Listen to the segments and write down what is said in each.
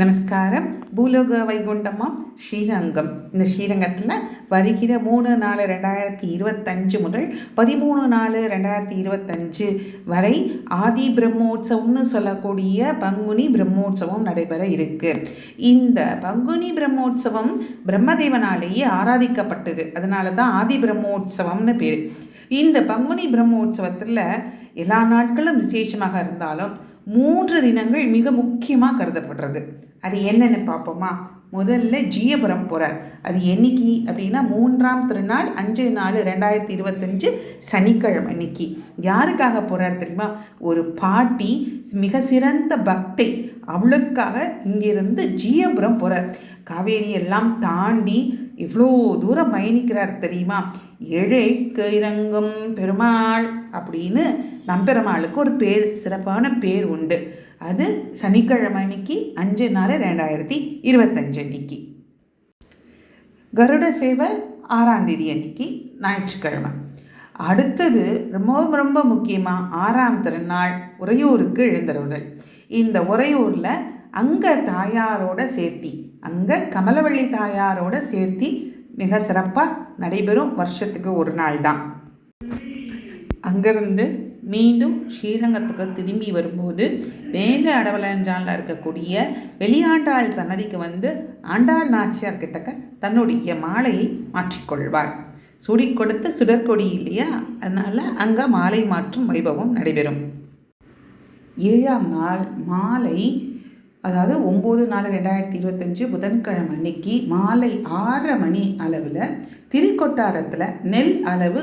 நமஸ்காரம். பூலோக வைகுண்டமா? ஸ்ரீரங்கம். இந்த ஸ்ரீரங்கத்தில் வருகிற மூணு நாலு ரெண்டாயிரத்தி இருபத்தஞ்சு முதல் பதிமூணு நாலு ரெண்டாயிரத்தி இருபத்தஞ்சு வரை ஆதி பிரம்மோற்சவம்னு சொல்லக்கூடிய பங்குனி பிரம்மோற்சவம் நடைபெற இருக்குது இந்த பங்குனி பிரம்மோற்சவம் பிரம்மதேவனாலேயே ஆராதிக்கப்பட்டது. அதனால தான் ஆதி பிரம்மோற்சவம்னு பேர். இந்த பங்குனி பிரம்மோற்சவத்தில் எல்லா நாட்களும் விசேஷமாக இருந்தாலும் மூன்று தினங்கள் மிக முக்கியமாக கருதப்படுறது. அது என்னென்னு பார்ப்போமா? முதல்ல ஜீயபுரம் போகிறார் அது என்னைக்கு? அப்படின்னா மூன்றாம் திருநாள் அஞ்சு நாலு ரெண்டாயிரத்தி இருபத்தஞ்சு சனிக்கிழமை அன்னைக்கு. யாருக்காக போகிறார் தெரியுமா? ஒரு பாட்டி மிக சிறந்த பக்தை அவளுக்காக இங்கிருந்து ஜீயபுரம் போகிறார் காவேரி எல்லாம் தாண்டி இவ்வளோ தூரம் பயணிக்கிறார் தெரியுமா? எழைக்கு இறங்கும் பெருமாள் அப்படின்னு நம்பெருமாளுக்கு ஒரு பேர் சிறப்பான பேர் உண்டு. அது சனிக்கிழமை அன்னைக்கு அஞ்சு நாலு ரெண்டாயிரத்தி இருபத்தஞ்சு அன்னைக்கு. கருட சேவை ஆறாம் தேதி அன்னைக்கு ஞாயிற்றுக்கிழமை. அடுத்தது ரொம்ப ரொம்ப முக்கியமாக ஆறாம் திருநாள் உறையூருக்கு எழுந்தருடல் இந்த உறையூரில் அங்கே தாயாரோட சேர்த்தி அங்கே கமலவள்ளி தாயாரோட சேர்த்தி மிக சிறப்பாக நடைபெறும் வருஷத்துக்கு ஒரு நாள் தான் அங்கேருந்து மீண்டும் ஸ்ரீரங்கத்துக்கு திரும்பி வரும்போது வேங்க அடவலஞ்சாலில் இருக்கக்கூடிய வெளியாண்டாள் சன்னதிக்கு வந்து ஆண்டாள் நாச்சியார் கிட்டக்க தன்னுடைய மாலையை மாற்றிக்கொள்வார். சுடி கொடுத்த சுடற்கொடி இல்லையா? அதனால் அங்கே மாலை மாற்றும் வைபவம் நடைபெறும். ஏழாம் நாள் மாலை அதாவது ஒம்பது நாலு ரெண்டாயிரத்தி இருபத்தஞ்சு புதன்கிழமை அன்னைக்கு மாலை ஆறரை மணி அளவில் திருக்கொட்டாரத்தில் நெல் அளவு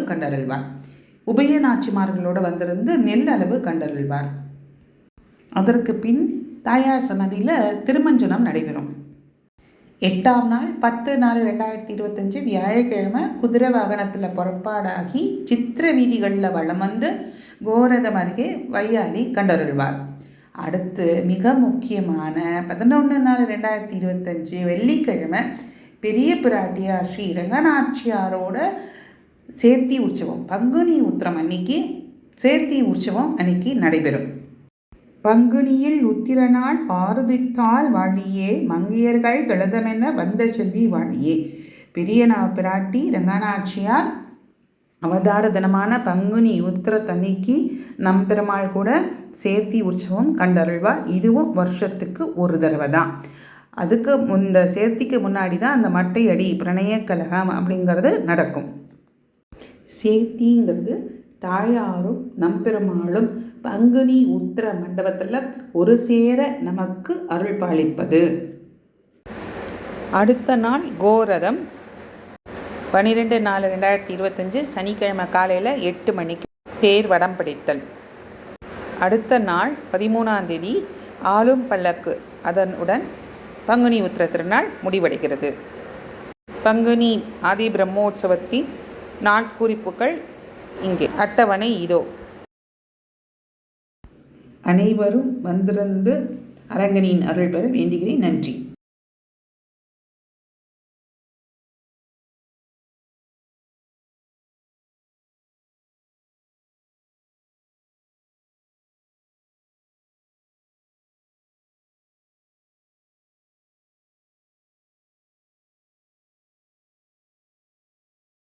உபய நாச்சிமார்களோடு வந்திருந்து நெல் அளவு கண்டறிவார் அதற்கு பின் தாயார் சன்னதியில் திருமஞ்சனம் நடைபெறும். எட்டாம் நாள் பத்து நாலு ரெண்டாயிரத்தி இருபத்தஞ்சு வியாழக்கிழமை குதிரை வாகனத்தில் புறப்பாடாகி சித்திர வீதிகளில் வளம் வந்து கோரதம் அருகே வையாலி கண்டருள்வார். அடுத்து மிக முக்கியமான பதினொன்று நாலு ரெண்டாயிரத்தி இருபத்தஞ்சு வெள்ளிக்கிழமை பெரிய பிராட்டியார் ஸ்ரீ ரங்கநாச்சியாரோட சேர்த்தி உற்சவம். பங்குனி உத்திரம் அன்னைக்கு சேர்த்தி உற்சவம் அன்னைக்கு நடைபெறும். பங்குனியில் உத்திர நாள் பாரதித்தால் வாழியே மங்கையர்கள் தழுதமென வந்த செல்வி வாழியே. பெரியனா பிராட்டி ரங்கநாச்சியார் அவதார தினமான பங்குனி உத்திரத்தன்னைக்கு நம்பெருமாள் கூட சேர்த்தி உற்சவம் கண்டருள்வார். இதுவும் வருஷத்துக்கு ஒரு தடவை தான் அதுக்கு இந்த சேர்த்திக்கு முன்னாடி தான் அந்த மட்டை அடி பிரணய கழகம் அப்படிங்கிறது நடக்கும். சேர்த்திங்கிறது தாயாரும் நம்பெருமாளும் பங்குனி உத்திர மண்டபத்தில் ஒரு சேர நமக்கு அருள் பாலிப்பது அடுத்த நாள் கோரதம். பன்னிரெண்டு நாலு ரெண்டாயிரத்தி இருபத்தஞ்சு சனிக்கிழமை காலையில் எட்டு மணிக்கு தேர் வடம் பிடித்தல். அடுத்த நாள் பதிமூணாம் தேதி ஆளும் பல்லக்கு அதனுடன் பங்குனி உத்திர திருநாள் முடிவடைகிறது. பங்குனி ஆதி பிரம்மோற்சவத்தின் நாட்குறிப்புகள் இங்கே. அட்டவணை இதோ. அனைவரும் வந்திருந்து அரங்கனின் அருள் பெற வேண்டுகிறேன். நன்றி.